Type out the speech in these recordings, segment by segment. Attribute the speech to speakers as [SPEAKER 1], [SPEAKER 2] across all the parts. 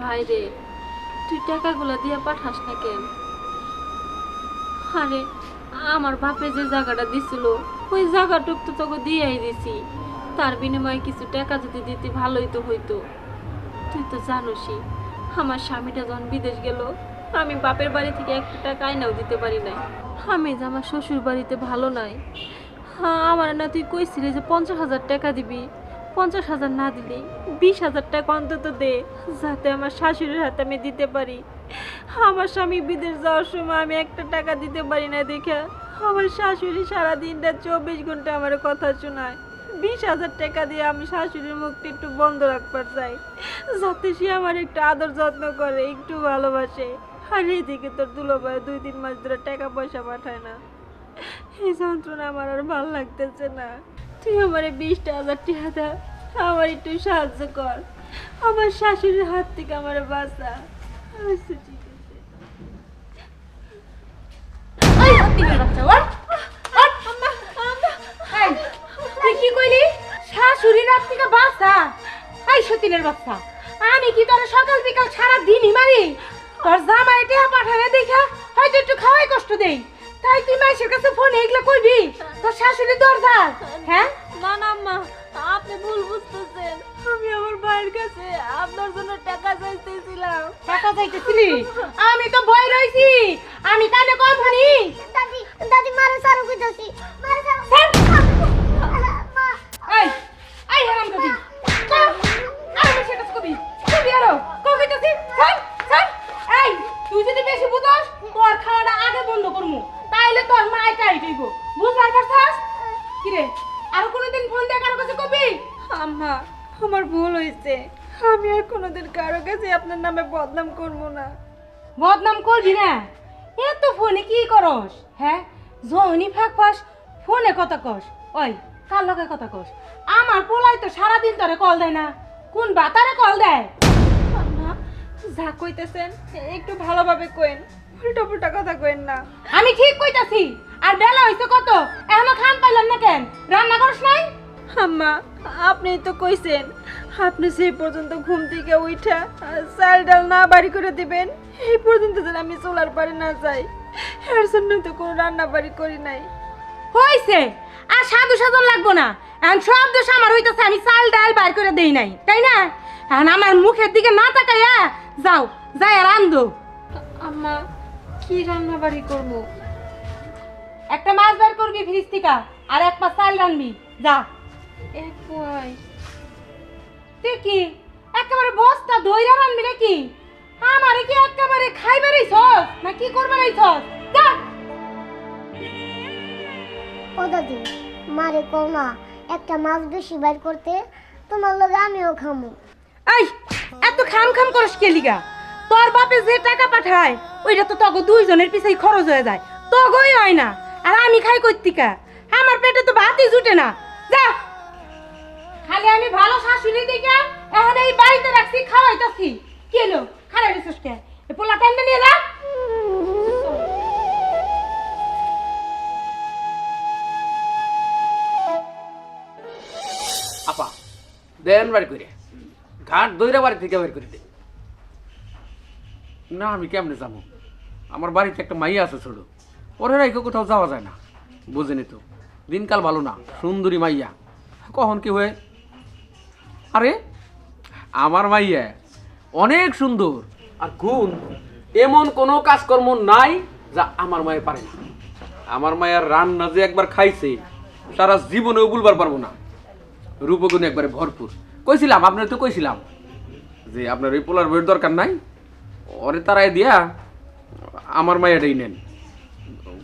[SPEAKER 1] ভাই রে, তুই টাকাগুলো দিয়ে পাঠাস না কেন? আরে, আমার বাপে যে জায়গাটা দিছিল, ওই জায়গাটুক তো তোকে দিয়েই দিছি। তার বিনিময়ে কিছু টাকা যদি দিতে ভালোই তো হইতো। তুই তো জানোসই, আমার স্বামীটা যখন বিদেশ গেল, আমি বাপের বাড়ি থেকে একটা টাকা আইনাও দিতে পারি নাই। আমি যে আমার শ্বশুর বাড়িতে ভালো নাই। হ্যাঁ আমার না তুই কইছিলি যে পঞ্চাশ হাজার টাকা দিবি। পঞ্চাশ হাজার না দিলেই বিশ হাজার টাকা অন্তত দে, যাতে আমার শাশুড়ির হাতে আমি দিতে পারি। আমার স্বামী বিদেশ যাওয়ার সময় আমি একটা টাকা দিতে পারি না দেখে আমার শাশুড়ি সারা দিনটা চব্বিশ ঘণ্টা আমার কথা শোনায়। বিশ হাজার টাকা দিয়ে আমি শাশুড়ির মুখটা একটু বন্ধ রাখবার চাই, যাতে সে আমার একটু আদর যত্ন করে, একটু ভালোবাসে। আর এদিকে তোর দুলো ভাই দুই তিন মাস ধরে টাকা পয়সা পাঠায় না। এই যন্ত্রণা আমার আর ভালো লাগতেছে না। তুই আমার আমার একটু সাহায্য কর। আমার শাশুড়ির হাত থেকে আমার বাঁচা।
[SPEAKER 2] কি কইলি? শাশুড়ি রাত থেকে সতীনের বাচ্চা, আমি কি তোর সকাল বিকাল সারা দিনই মারি? তোর জামাই টিয়া পাঠানে দেখা হয়তো একটু খাওয়াই কষ্ট দেই। তাই তুই মাসির কাছে ফোন এগুলো কইবি? তোর শাশুড়ি দরজার হ্যাঁ?
[SPEAKER 1] না না আম্মা আপনি ভুল বুঝতেছেন। আমি আমার ভাইয়ের কাছে আপনার জন্য টাকা চাইতেছিলাম।
[SPEAKER 2] টাকা চাইতেছিলি? আমি তো ভয় রইছি। আমি কানে কম ভানি
[SPEAKER 1] বদনাম করব না।
[SPEAKER 2] বদনাম করবি না? এত ফোনে কি করস? হ্যাঁ? যখনই ফাঁক পাস ফোনে কথা কস। ওই কার লগে কথা কস? আমার পোলাই তো সারাদিন তোরে কল দেয় না। কোন বাতারে কল দেয়?
[SPEAKER 1] আম্মা যা কইতেছেন একটু ভালোভাবে কোয়েন উল্টো পুল্টা কথা কোয়েন না।
[SPEAKER 2] আমি ঠিক কইতাছি। আর বেলা হইছে কত? এখনও খান পাইলাম না কেন? রান্না করস নাই?
[SPEAKER 1] আম্মা আপনি তো কইছেন আপনি সেই পর্যন্ত ঘুম থেকে উঠা চাল ডাল না বাড়ি করে দিবেন এই পর্যন্ত যেন আমি চোলার পারি না যাই। এর জন্য তো কোনো রান্না বাড়ি করি নাই।
[SPEAKER 2] হইছে আর সাধু সাধন লাগবো না। এখন সব দোষ আমার হইতাছে আমি চাল ডাল বাইর করে দেই নাই তাই না? এখন আমার মুখের দিকে না তাকাইয়া যাও যাই আর আন্দো।
[SPEAKER 1] আম্মা কি রান্না বাড়ি করব?
[SPEAKER 2] একটা মাছ বের করবি ফ্রিজ থেকে আর এক পাঁচ চাল রানবি যা।
[SPEAKER 1] এক
[SPEAKER 2] তুই কি? একেবারে বস্তা রানবি নাকি? আমারে কি একেবারে না কি করবার যা!
[SPEAKER 3] ও দাদি মারে কও না একটা মাছ বেশি বাইর করতে তোমার লগে আমিও খামু।
[SPEAKER 2] এই এত খাম খাম করস কে লিগা? তোর বাপে যে টাকা পাঠায় ওইটা তো তগো দুইজনের পিছাই খরচ হয়ে যায়। তগই হয় না আর আমি খাই কইতিকা আমার পেটে তো ভাতই জুটে না। যা! খালি আমি ভালো শাশুড়ি দিকে এখন এই বাড়িতে রাখছি, খাওয়াইতাছি। কি এলো খারাপ রেছিস কে পোলা টাইমটা নিয়ে যা।
[SPEAKER 4] আপা, দেন বাড়ি করে ঘাট দইরা বাড়ি থেকে বের করে দে। না, আমি কেমনে যাব? আমার বাড়িতে একটা মাইয়া আছে ছোট। ওরে রাইকে কোথাও যাওয়া যায় না। বুঝেনি তো। দিনকাল ভালো না, সুন্দরী মাইয়া। কখন কি হয়ে আরে, আমার মাইয়া অনেক সুন্দর। আর গুণ, এমন কোনো কাজকর্ম নাই যা আমার মায়ের পারে না। আমার মায়ের রান্না যে একবার খাইছে, সারা জীবনেও ভুলবার পারব না। রূপগুণ একবারে ভরপুর। কইছিলাম, আপনার তো কইছিলাম যে আপনার ওই পোলার বইয়ের দরকার নাই। ওরে তারাই দিয়া, আমার মাইয়াটাই নেন।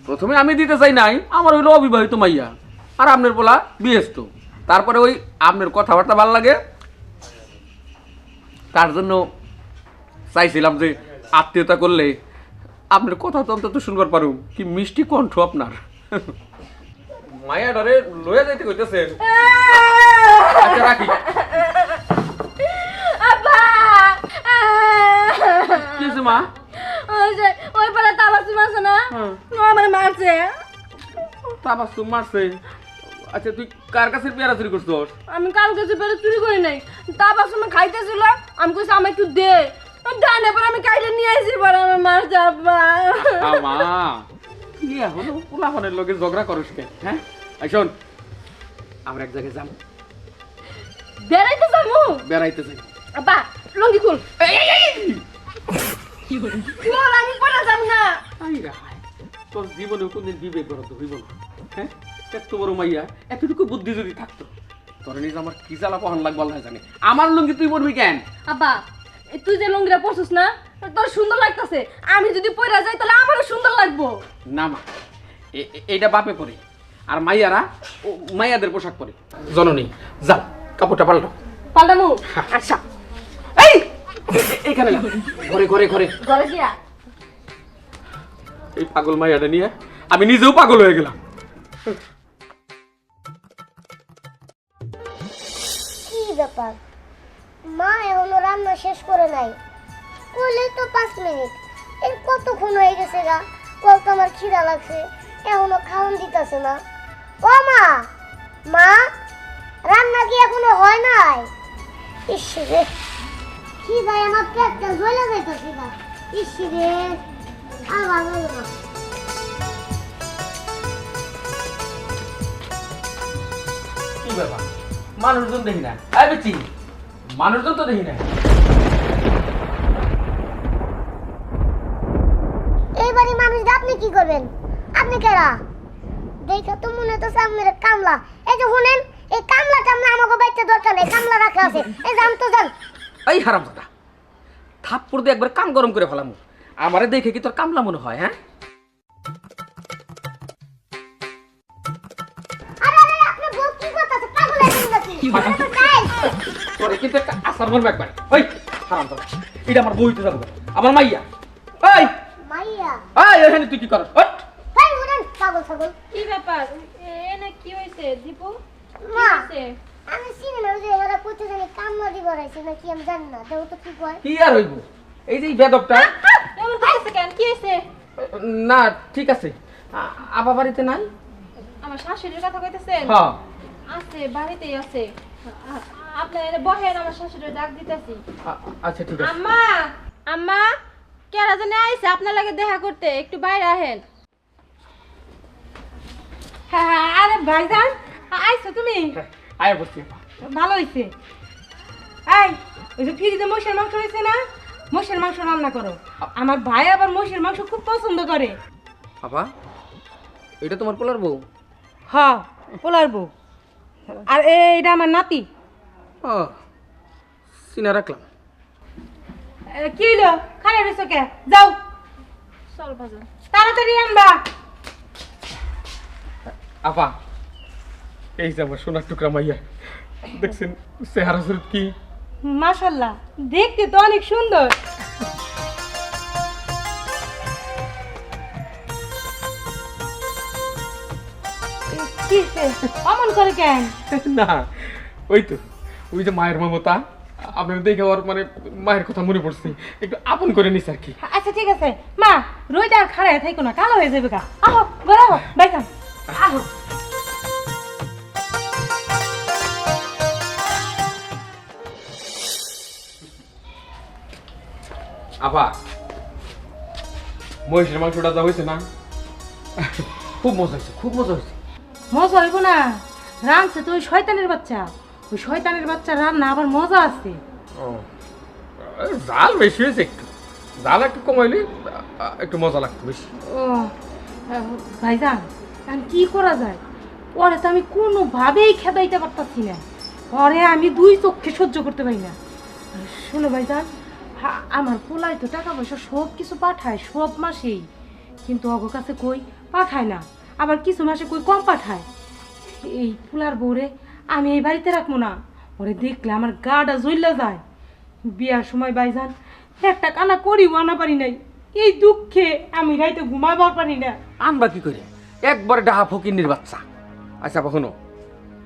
[SPEAKER 4] প্রথমে আমি দিতে চাই নাই, আমার হইল অবিবাহিত মাইয়া। আর আপনার পোলা বিয়েস্ত। তারপরে ওই আপনার কথাবার্তা ভালো লাগে তার জন্য চাইছিলাম যে আত্মীয়তা করলে আপনার কথা তো অন্তত শুনবার পারুম। কি মিষ্টি কণ্ঠ আপনার। মায়া ডরে লয়ে যাইতে কইতেছেন আচ্ছা রাখি। কি হয়েছে মা?
[SPEAKER 1] ওই যে ওই পালা তাবাসুম আছে না?
[SPEAKER 4] হ্যাঁ।
[SPEAKER 1] ও আমার মারছে।
[SPEAKER 4] তারপর মারছে। আচ্ছা তুই কার কাছে পেয়ারা চুরি করছস?
[SPEAKER 1] আমি কালকে যে পেরে চুরি করি নাই। তাবাসুম খাইতেছিল আমি কইছি আমি একটু দে।
[SPEAKER 2] না পরে আমি কাইলে নিয়ে আইছি পরে আমার মার যাবা।
[SPEAKER 4] আমা। কি পোলাপানের লোকে ঝগড়া কে? হ্যাঁ? শোন আমরা এক জায়গায় যাম
[SPEAKER 2] বেড়াইতে যাব?
[SPEAKER 4] বেড়াইতে যাই।
[SPEAKER 2] আব্বা লঙ্গি খুল। খুল আমি পরে যাব না।
[SPEAKER 4] আই রে হায়, তোর জীবনে কোনদিন বিবেক হইব না। হ্যাঁ? এত বড় মাইয়া এতটুকু বুদ্ধি যদি থাকতো। তোর নিজে আমার কি জ্বালা পহন লাগবো আল্লাহ জানে। আমার লুঙ্গি তুই পড়বি কেন?
[SPEAKER 2] আব্বা তুই যে লঙ্গিটা পরছিস না তোর সুন্দর লাগতেছে। আমি যদি পরে যাই তাহলে আমারও সুন্দর লাগবো।
[SPEAKER 4] না মা এইটা বাপে পরে। আর মাইয়ারা মাইয়াদের পোশাক পরে। জননী যাও কাপড়টা পাল্টো।
[SPEAKER 2] পাল্টামু? আচ্ছা।
[SPEAKER 4] এই এখানে ঘরে ঘরে ঘরে।
[SPEAKER 2] ঘরে গিয়া।
[SPEAKER 4] এই পাগল মাইয়াটা নিয়ে আমি নিজেও পাগল হয়ে গেলাম।
[SPEAKER 3] ব্যাপার। মা এখনও রান্না শেষ করে নাই। করলেই তো পাঁচ মিনিট। এর কতক্ষণ হয়ে গেছে গা। কল তো আমার খিদা লাগছে। এখনও খাওয়ান দিতেছে না ও মা! মা, রান্না কি এখনও হয় নাই? ইস রে! খিদায় আমার পেটটা জ্বলে যাইতেছে গা। ইস রে! আর ভালো না।
[SPEAKER 4] কি ব্যাপার? মানুষজন দেখি না। আই বেচি মানুষজন তো দেখি না
[SPEAKER 3] এইবারই মানুষ আপনি কি করবেন? আপনি কেরা? দেখা তো মনে তো সামনের কামলা। এই যে শুনেন এই কামলা টামলা আমাকে বাইতে দরকার নেই কামলা রাখা আছে। এই যান তো যান।
[SPEAKER 4] এই হারাম দাদা থাপ্পড় দিয়ে একবার কাম গরম করে ফেলাম। আমারে দেখে কি তোর কামলা মনে হয় হ্যাঁ? তোরে কিন্তু একটা আসার মরবে একবার। ওই হারাম দাদা এটা আমার বইতে যাব। আমার মাইয়া। এই!
[SPEAKER 3] মাইয়া।
[SPEAKER 4] এই এখানে তুই কি করস? ওঠ।
[SPEAKER 3] পাগল ছাগল।
[SPEAKER 1] কি ব্যাপার? এনে কি হয়েছে? দীপু
[SPEAKER 3] মা আমি সিনেমা যে এরা জানি কামলা দিব রাইছে নাকি আমি জানি না। দেও তো কি কয়।
[SPEAKER 4] কি আর হইব? এই যে বেদকটা
[SPEAKER 1] এমন করতেছে কেন? কি হয়েছে?
[SPEAKER 4] না ঠিক আছে। আবা বাড়িতে নাই?
[SPEAKER 1] আমার শাশুড়ির কথা কইতেছেন?
[SPEAKER 4] হ্যাঁ।
[SPEAKER 1] আছে বাড়িতেই আছে। আ- আপনি বহেন আমার শাশুড়ি ডাক দিতেছি।
[SPEAKER 4] আচ্ছা ঠিক আছে।
[SPEAKER 1] আম্মা আম্মা কেরা জানে আইছে? আপনার লাগে দেখা করতে একটু বাইরে আহেন।
[SPEAKER 2] হ্যাঁ হ্যাঁ, আরে ভাইজান আইছো তুমি?
[SPEAKER 4] হ্যাঁ, আয় বসছি
[SPEAKER 2] ভালো হয়েছে এই ওই যে ফ্রিজে মহিষের মাংস রয়েছে না? মহিষের মাংস রান্না করো। আমার ভাই আবার মহিষের মাংস খুব পছন্দ করে।
[SPEAKER 4] আপা এটা তোমার পোলার বউ?
[SPEAKER 2] হ পোলার বউ। আর এইটা আমার নাতি।
[SPEAKER 4] ও চিনা রাখলাম।
[SPEAKER 2] এ, কি হইল? খারাপ হয়েছে কে? যাও।
[SPEAKER 1] চল বাজার।
[SPEAKER 2] তাড়াতাড়ি আনবা।
[SPEAKER 4] আপা এই যে আমার সোনার টুকরা মাইয়া। দেখছেন চেহারা সুরত কি?
[SPEAKER 2] মাশাল্লাহ দেখতে তো অনেক সুন্দর। কি? অমন করে কেন?
[SPEAKER 4] না ওই তো ওই যে মায়ের মমতা আপনার দেখে ওর মানে মায়ের কথা মনে পড়ছে। একটু আপন করে নিস আর কি।
[SPEAKER 2] আচ্ছা ঠিক আছে। মা রোজা আর খাড়ায় থাইকো না কালো হয়ে যাবে গা। আহো ঘরে আহো আহো।
[SPEAKER 4] আপা মহিষের মাংসটা যা হয়েছে না খুব মজা হয়েছে খুব মজা হয়েছে।
[SPEAKER 2] মজা হইব না। রাঁধছে তো ওই শয়তানের বাচ্চা। ওই শয়তানের বাচ্চা রান্না আবার মজা আছে।
[SPEAKER 4] ও। জাল বেশি হয়েছে একটু। জাল একটু কমাইলে একটু মজা লাগতো বেশি।
[SPEAKER 2] ও ভাইজান এখন কি করা যায়? ওরে তো আমি কোনোভাবেই খেদাইতে পারতাছি না। ওরে আমি দুই চোখে সহ্য করতে পারি না। শোনো ভাইজান আমার পোলাই তো টাকা পয়সা সব কিছু পাঠায় সব মাসেই। কিন্তু অগর কাছে কই? পাঠায় না। আবার কিছু মাসে কই কম পাঠায়? এই পোলার বউরে আমি এই বাড়িতে রাখব না। ওরে দেখলে আমার গাটা জ্বললে যায়। বিয়ার সময় ভাইজান একটা কানা করিও আনা পারি নাই। এই দুঃখে আমি রাইতে ঘুমাবার পারি না।
[SPEAKER 4] আনবা কি করে? একবারে ডাহা ফকিন্নির বাচ্চা। আচ্ছা কখনো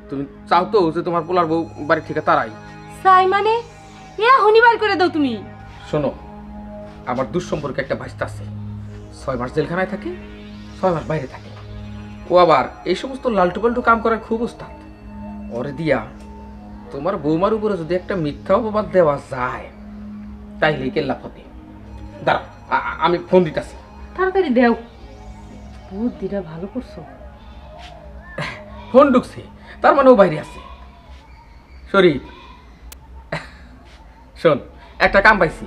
[SPEAKER 4] তুমি চাও তো যে তোমার পোলার বউ বাড়ি থেকে তারাই
[SPEAKER 2] চাই মানে? এ হনিবার করে দাও তুমি।
[SPEAKER 4] শোনো আমার দুঃসম্পর্কে একটা ভাইস্তা আছে। ছয় মাস জেলখানায় থাকে ছয় মাস বাইরে থাকে। ও আবার এই সমস্ত লালটু পাল্টু কাম করার খুব উস্তাদ। ওরে দিয়া তোমার বৌমার উপরে যদি একটা মিথ্যা অপবাদ দেওয়া যায় তাইলে কেল্লা ফতে দাঁড়া আ- আ- আমি ফোন দিতেছি।
[SPEAKER 2] তাড়াতাড়ি দেও। বুদ্ধিটা ভালো করছ।
[SPEAKER 4] ফোন ঢুকছে তার মানে ও বাইরে আছে। শরীফ শোন একটা কাম পাইছি।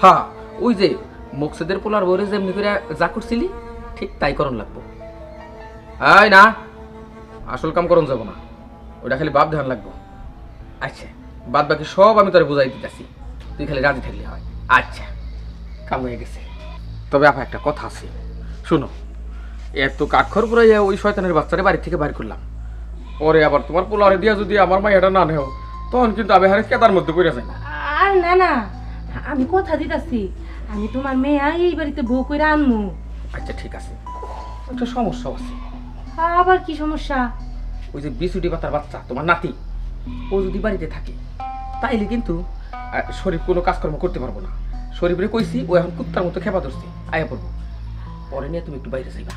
[SPEAKER 4] হ্যাঁ ওই যে মকসেদের পোলার বরে যেমনি করে যা করছিলি ঠিক তাই করণ লাগবো। আয় না আসল কাম করণ যাব না। ওটা খালি বাপ ধ্যান লাগবো। আচ্ছা বাদ বাকি সব আমি তোর বুঝাই দিতেছি। তুই খালি রাজি থাকলে হয়। আচ্ছা কাম হয়ে গেছে। তবে আপা একটা কথা আছে। শুনো এত কাঠখড় পুরাইয়া ওই শয়তানের বাচ্চারে বাড়ি থেকে বাইর করলাম। পরে আবার তোমার পোলারে দিয়া যদি আমার মাইয়াটা না নেও তখন কিন্তু আমি হারে কেদার মধ্যে পড়ে যাই।
[SPEAKER 2] আর না না আমি কথা দিতাছি। আমি তোমার মেয়ে এই বাড়িতে বউ করে আনমু।
[SPEAKER 4] আচ্ছা ঠিক আছে। একটা সমস্যা আছে।
[SPEAKER 2] আবার কি সমস্যা?
[SPEAKER 4] ওই যে বিসুটি পাতার বাচ্চা তোমার নাতি ও যদি বাড়িতে থাকে তাইলে কিন্তু আহ, শরীফ কোনো কাজকর্ম করতে পারব না। শরীফরে কইছি ও এখন কুত্তার মতো খেপা ধরছে আয়া পড়ব। পরে নিয়ে তুমি একটু বাইরে যাইবা।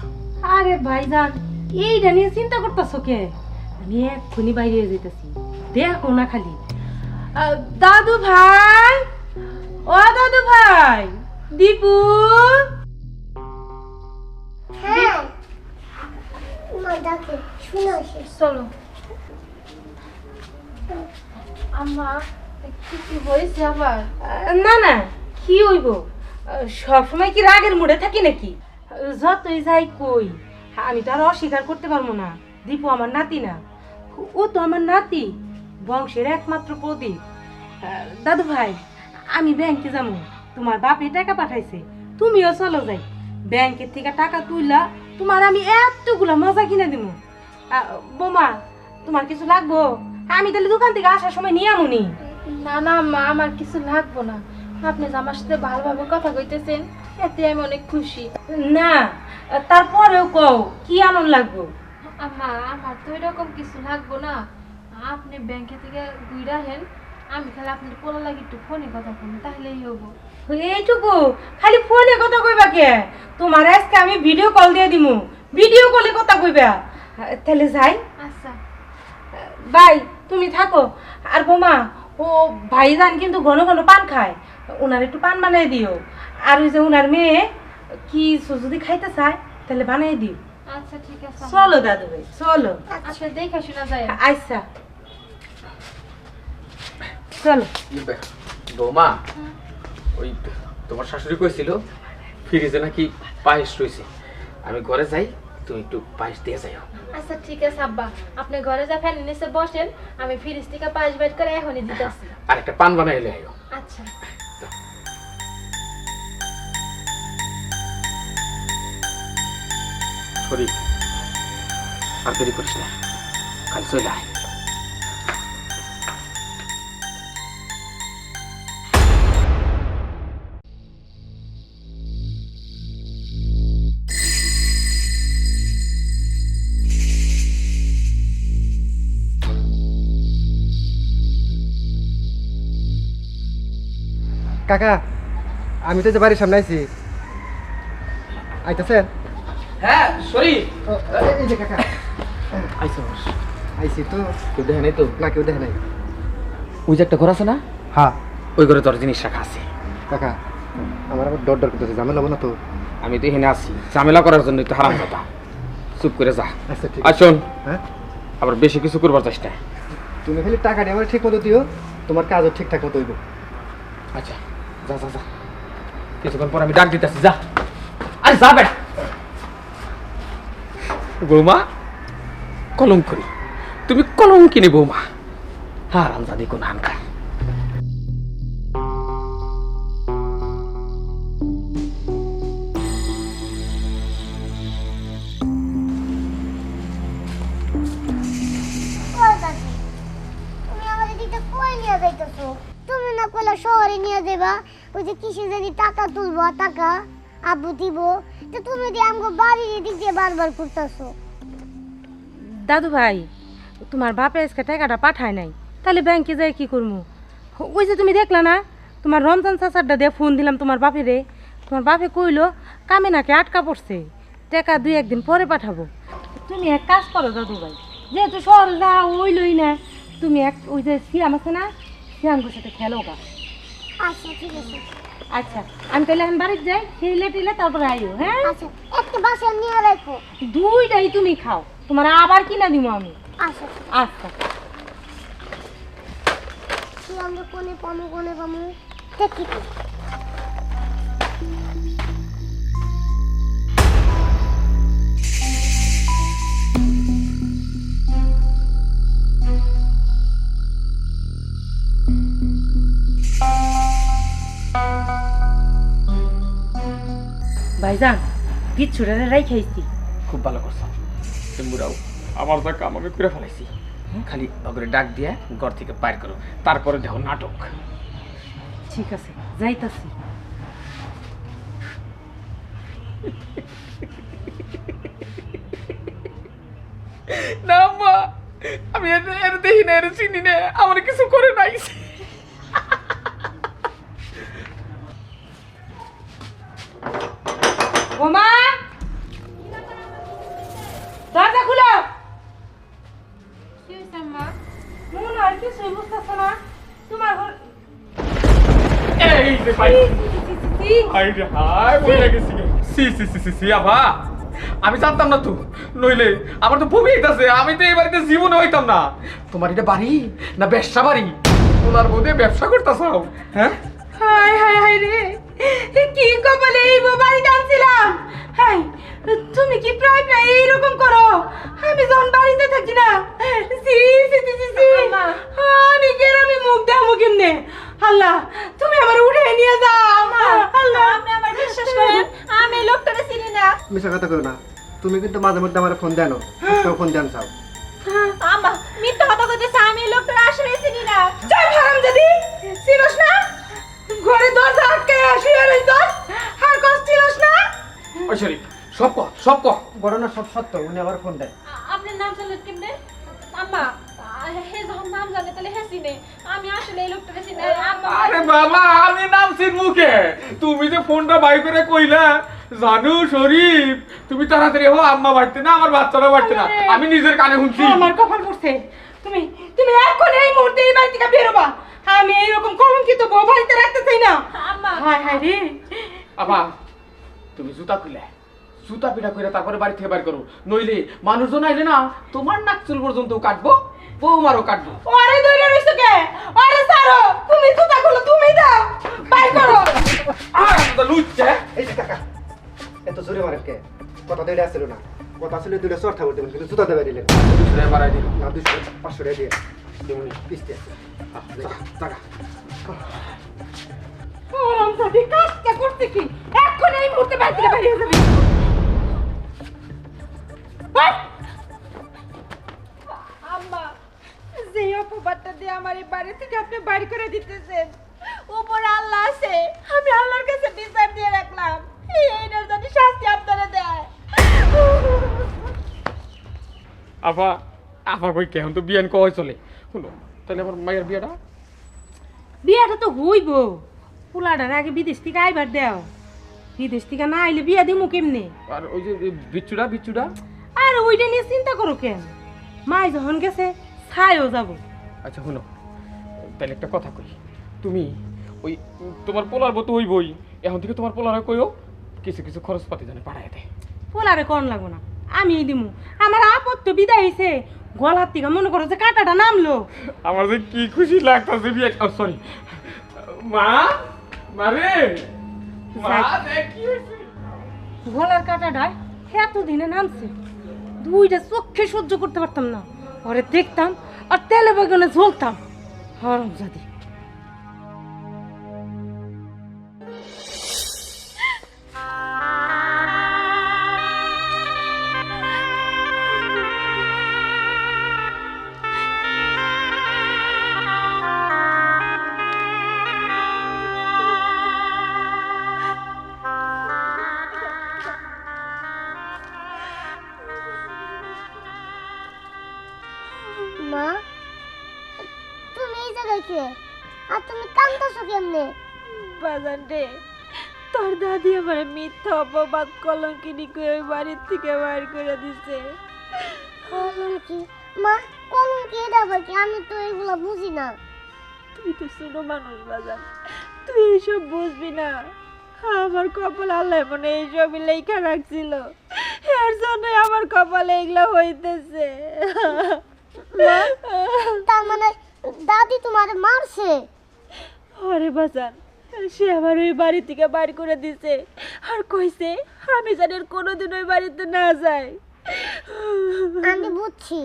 [SPEAKER 2] আরে ভাইজান এইটা নিয়ে চিন্তা করতেছো কে? আমি এক্ষুনি বাইরে যেতেছি দেখো না খালি। আহ, দাদু ভাই ও দাদু ভাই দীপু
[SPEAKER 1] চলো। আম্মা কি কি হয়েছে আবার?
[SPEAKER 2] না না কি হইব? সবসময় কি রাগের মুড়ে থাকি নাকি? যতই যাই কই আমি তো আর অস্বীকার করতে পারব না। দীপু আমার নাতি না। ও তো আমার নাতি বংশের একমাত্র প্রদীপ। দাদু ভাই আমি ব্যাংকে যাব। তোমার বাপে টাকা পাঠাইছে তুমিও চলো যাই। ব্যাংকের থেকে টাকা তুইলা তোমার আমি এতগুলা মজা কিনে দিব বোমা তোমার কিছু লাগবো? আমি তাহলে দোকান থেকে আসার সময় নিয়ে আমুনি।
[SPEAKER 1] না না মা আমার কিছু লাগবো না। আপনি যে আমার সাথে ভালোভাবে কথা কইতেছেন এতে আমি অনেক খুশি।
[SPEAKER 2] না তারপরেও কও কি আনন্দ লাগবো?
[SPEAKER 1] আম্মা আমার তো এরকম কিছু লাগবো না। আপনি ব্যাংকে থেকে ঘুরে হেন আমি খালি আপনার পোলা লাগি একটু ফোনে কথা বলব তাহলেই হব।
[SPEAKER 2] এইটুকু? খালি ফোনে কথা কইবা কে? তোমার আজকে আমি ভিডিও কল দিয়ে দিমু। ভিডিও কলে কথা কইবা। তাহলে যাই।
[SPEAKER 1] আচ্ছা।
[SPEAKER 2] ভাই তুমি থাকো। আর বোমা ও ভাইজান কিন্তু ঘন ঘন পান খায়। ওনার একটু পান বানাই দিও। আর ওই যে ওনার মেয়ে কি যদি খাইতে চায় তাহলে বানাই দিও।
[SPEAKER 1] আচ্ছা ঠিক আছে।
[SPEAKER 2] চলো দাদু ভাই চলো।
[SPEAKER 1] আচ্ছা দেখা শোনা যায়।
[SPEAKER 2] আচ্ছা। চলো।
[SPEAKER 4] বৌমা ওই তোমার শাশুড়ি কইছিল ফ্রিজে নাকি পায়েস রয়েছে আমি ঘরে যাই তুমি একটু পায়েস দিয়ে যাইও।
[SPEAKER 1] আচ্ছা ঠিক আছে আব্বা। আপনি ঘরে যা ফ্যান নিচে বসেন আমি ফ্রিজ থেকে পাঁচ বাইট করে এখনই দিতেছি।
[SPEAKER 4] আর একটা পান বানাই এলে
[SPEAKER 1] আচ্ছা।
[SPEAKER 4] শরীফ আর দেরি করিস না। কাল চলে আয়।
[SPEAKER 5] কাকা আমি তো যে বাড়ির সামনে আইছি। আইতেছেন?
[SPEAKER 4] হ্যাঁ
[SPEAKER 5] এই যে কাকা। আইছি তো।
[SPEAKER 4] কেউ দেখে নাই তো?
[SPEAKER 5] না কেউ দেখে নাই।
[SPEAKER 4] ওই যে একটা ঘর আছে না?
[SPEAKER 5] হ্যাঁ।
[SPEAKER 4] ওই ঘরে তোর জিনিস রাখা আছে।
[SPEAKER 5] কাকা আমার আবার ডর ডর করতেছে ঝামেলা হব না তো?
[SPEAKER 4] আমি তো এখানে আছি। ঝামেলা করার জন্য একটু হারাম কথা চুপ করে যা।
[SPEAKER 5] আচ্ছা ঠিক আছে।
[SPEAKER 4] শোন।
[SPEAKER 5] হ্যাঁ?
[SPEAKER 4] আবার বেশি কিছু করবার চেষ্টা
[SPEAKER 5] তুমি খালি টাকা দিয়ে আমার ঠিক মতো দিও তোমার কাজও ঠিকঠাক মতো হইব।
[SPEAKER 4] আচ্ছা। যা যা যা। কিছুক্ষণ পর আমি ডাক দিতেছি, যা। আরে, যা বেটা। বৌমা কলঙ্করি তুমি কলঙ্কিনি বৌমা। হ্যাঁ রামজাদি কোন হানকার
[SPEAKER 3] শহরে নিয়ে যাবা? ওই যে কিসে জানি টাকা তুলবো টাকা আব্বু দিব। তো তুমি দিয়ে আমাকে বাড়ির এদিক দিয়ে বারবার করতেছো
[SPEAKER 2] দাদু ভাই, তোমার বাপে আজকে টাকাটা পাঠায় নাই। তাহলে ব্যাংকে যাই কি করব ওই যে তুমি দেখলা না, তোমার রমজান চাচারটা দিয়ে ফোন দিলাম তোমার বাপেরে। তোমার বাপে কইলো, কামে নাকি আটকা পড়ছে, টাকা দুই একদিন পরে পাঠাবো। তুমি এক কাজ করো দাদু ভাই, যেহেতু শহর যা ওইলই না, তুমি এক ওই যে সিয়াম আছে না সিয়ামগুলোর সাথে খেলো গা।
[SPEAKER 3] আচ্ছা ঠিক আছে।
[SPEAKER 2] আচ্ছা আমি তাহলে এখন বাড়িতে যাই খেলে টেলে তারপরে আইও হ্যাঁ?
[SPEAKER 3] আচ্ছা একটা বাসা নিয়ে রাখো।
[SPEAKER 2] দুইটাই তুমি খাও তোমার আবার কিনা দিব আমি।
[SPEAKER 3] আচ্ছা
[SPEAKER 2] আচ্ছা।
[SPEAKER 3] তুই আমরা কোনে পামু কোনে পামু দেখি
[SPEAKER 2] ভাইজান বিচ্ছুরে রাই খাইছি।
[SPEAKER 4] খুব ভালো করছ। এমবুরাও আমার যা কাম আমি করে ফেলাইছি খালি ওগুলো ডাক দিয়ে ঘর থেকে বাইর করো। তারপরে দেখো নাটক।
[SPEAKER 2] ঠিক আছে যাইতাছি।
[SPEAKER 4] না মা আমি এর এর দেখি না এর চিনি না আমার কিছু করে নাই।
[SPEAKER 2] ওমা! দরজা খুলো! মন আর কিছুই বুঝতেছ না। তোমার ঘর-
[SPEAKER 4] এই যে পাই
[SPEAKER 2] ছি, ছি, ছি, ছি, ছি।
[SPEAKER 4] হাই রে হাই বলে গেছি সি সি সি সি সি আবা আমি জানতাম না তো। নইলে আমার তো বমি হইতাছে। আমি তো এই বাড়িতে জীবনে হইতাম না। তোমার এটা বাড়ি না ব্যবসা বাড়ি? তোমার বোধে ব্যবসা করতেছাও হ্যাঁ?
[SPEAKER 2] হাই হাই হাই রে। কি কপালে এই বাড়িতে আনছিলাম হাই তুমি কি প্রায় প্রায় এইরকম করো? আমি যখন বাড়িতে থাকি না সি সি সি সি সি। আমি গেরামি মুখ দামু কেমনে? আল্লাহ তুমি আমার উঠে নিয়ে যাও। আল্লাহ। আপনি আমার বিশ্বাস করেন আমি এই চিনি না।
[SPEAKER 5] মিশা কথা করো না। তুমি কিন্তু মাঝে মধ্যে আমার ফোন দেনো ফোন দেন চাও।
[SPEAKER 2] আমা মিথ্যা কথা কইতেছে আমি এই লোকটারে আসলে চিনি না। জয়
[SPEAKER 4] সব কর সব
[SPEAKER 5] না সব সত্য উনি আবার ফোন দেয়।
[SPEAKER 1] আপনার নাম জানলেন কেমনে? আম্মা আহ, হে যখন নাম জানে তাহলে হে চিনে। আমি আসলে এই লোকটাকে চিনি
[SPEAKER 4] আরে বাবা আমি নাম তুমি যে ফোনটা বাই করে কইলা জানু শরীফ তুমি তাড়াতাড়ি হো আম্মা বাড়তে না আমার বাচ্চারা বাড়তে না। আমি নিজের কানে শুনছি।
[SPEAKER 2] আমার কপাল পড়ছে। তুমি তুমি এখন এই মুহূর্তে এই বাড়ি থেকে বেরোবা। আমি এইরকম কলঙ্কিত বউ বাড়িতে রাখতে চাই না।
[SPEAKER 1] আম্মা
[SPEAKER 2] হায় হায় রে।
[SPEAKER 4] আবা তুমি জুতা খুলে। জুতা পিঠা করে তারপরে বাড়ি থেকে বাইর করো। নইলে মানুষজন আইলে না তোমার নাক চুল পর্যন্ত কাটবো বৌমারও কাটবো।
[SPEAKER 2] ওরে ধরে রইছো কে? ওরে সারো তুমি জুতা খুলো তুমি দাও বাই করো।
[SPEAKER 4] আর তো লুচ্ছে
[SPEAKER 5] এই যে কাকা এত জোরে মারেন কে? কথা তো এটা না। কথা ছিল দুটো চর থাকতে দেবেন কিন্তু জুতা দেবে দিলেন
[SPEAKER 4] মারাই দিল
[SPEAKER 5] না দুশো পাঁচশো টাকা দিয়ে। কিস্তি আছে টাকা।
[SPEAKER 2] ওরম সাথে কাজটা করতে কি? এখন এই মুহূর্তে থেকে বেরিয়ে যাবি!
[SPEAKER 1] আম্মা যে অপবাদটা দিয়ে আমার এই বাড়ি থেকে আপনি বাড়ি করে দিতেছেন উপরে আল্লাহ আছে আমি আল্লাহর কাছে বিচার দিয়ে রাখলাম। এই এইটার জানি শাস্তি আপনারা দেয়।
[SPEAKER 4] আপা আপা কই কেমন তো বিয়ান কয় চলে। শুনো তাহলে আমার মায়ের বিয়াটা?
[SPEAKER 2] বিয়াটা তো হইব। পোলাটার আগে বিদেশ থেকে আইবার দেও। বিদেশ থেকে না আইলে বিয়া দিমু কেমনে?
[SPEAKER 4] আর ওই যে বিচ্ছুটা বিচ্ছুটা
[SPEAKER 2] আর ওইটা নিয়ে চিন্তা করো কেন? মাই যখন গেছে ছাইও যাব।
[SPEAKER 4] আচ্ছা শুনো। তাহলে একটা কথা কই। তুমি ওই তোমার পোলার মতো ওই বই এখন থেকে তোমার পোলারে কইও কিছু কিছু খরচপাতি জানে পাঠায় দেয়।
[SPEAKER 2] পোলারে কোন লাগবো না? আমি দিমু। আমার আপদ তো বিদায় হইছে। গলার থেকে মনে করো যে কাটাটা নামলো।
[SPEAKER 4] আমার যে কি খুশি লাগতাছে বিয়ে সরি মা? মারে মা দেখ কি
[SPEAKER 2] গলার কাটাটা এত দিনে নামছে। দুইটা চোখে সহ্য করতে পারতাম না। ওরে দেখতাম আর তেলে বাগানে ঝলতাম। হরম জাদি
[SPEAKER 1] আমার মিথ্যা অপবাদ কলঙ্কিনি করে ওই বাড়ির থেকে বাইর করে দিছে।
[SPEAKER 3] কলম কি? মা কলম কি এটা কি? আমি তো এগুলা বুঝি না।
[SPEAKER 1] তুই তো শুনো মানুষ বাজান তুই এইসব বুঝবি না। আমার কপাল আল্লাহ মনে এইসবই লেখা রাখছিল। এর জন্য আমার কপালে এগুলো হইতেছে।
[SPEAKER 3] তার মানে দাদি তোমার মারছে?
[SPEAKER 1] আরে বাজান সে আমার ওই বাড়ি থেকে বাড়ি করে দিছে আর কইছে আমি আর কোনোদিন ওই বাড়িতে না যাই
[SPEAKER 3] আমি বুঝছি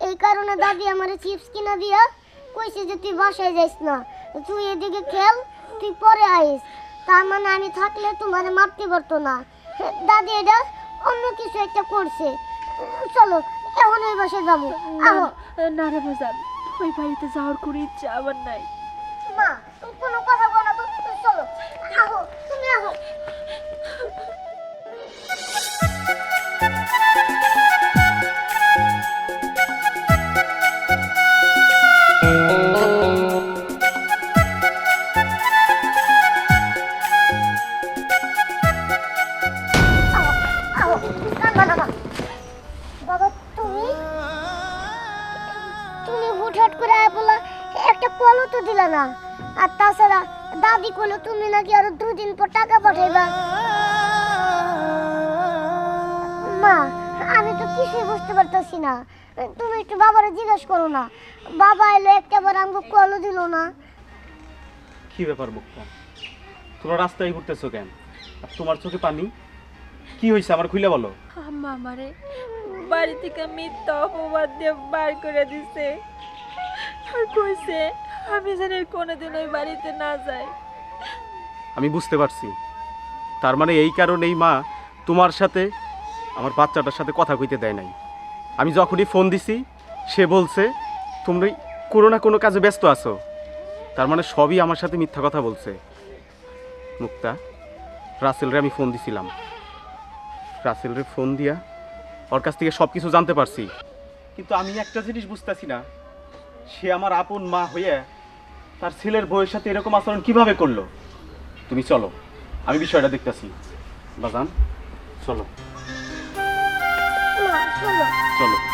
[SPEAKER 3] এই কারণে দাদি আমার চিপস কিনা দিয়া কইছে যে তুই বাসায় যাইস না তুই এদিকে খেল তুই পরে আইস তার মানে আমি থাকলে তোমার মারতে পারতো না দাদি এটা অন্য কিছু একটা করছে চলো এখন ওই বাসায় যাব আহো
[SPEAKER 1] না রে ওই বাড়িতে যাওয়ার কোনো ইচ্ছা আমার নাই
[SPEAKER 3] মা কোনো কথা তো দিলা না। আর তাছাড়া দাদি কইলো তুমি নাকি আরও দুদিন পর টাকা পাঠাইবা। মা আমি তো কিছুই বুঝতে পারতাছি না। তুমি একটু বাবারে জিজ্ঞেস করো না। বাবা এলো একটা বার আমাকে কলও দিল না।
[SPEAKER 6] কি ব্যাপার মুক্তা তোমরা রাস্তায় ঘুরতেছো কেন? আর তোমার চোখে পানি? কি হয়েছে আমার খুলে বলো।
[SPEAKER 1] আম্মা আমারে বাড়ি থেকে মিথ্যা অপবাদ দিয়ে বার করে দিছে। আর কইছে আমি আর কোনোদিন ওই বাড়িতে না যাই।
[SPEAKER 6] আমি বুঝতে পারছি। তার মানে এই কারণেই মা তোমার সাথে আমার বাচ্চাটার সাথে কথা কইতে দেয় নাই। আমি যখনই ফোন দিছি, সে বলছে, তোমরা কোনো না কোনো কাজে ব্যস্ত আছো। তার মানে সবই আমার সাথে মিথ্যা কথা বলছে। মুক্তা, রাসেলরে আমি ফোন দিছিলাম। রাসেলরে ফোন দিয়া ওর কাছ থেকে সব কিছু জানতে পারছি। কিন্তু আমি একটা জিনিস বুঝতেছি না। সে আমার আপন মা হয়ে তার ছেলের বউয়ের সাথে এরকম আচরণ কীভাবে করল? তুমি চলো আমি বিষয়টা দেখতেছি। বাজান চলো।
[SPEAKER 3] চলো।
[SPEAKER 6] চলো।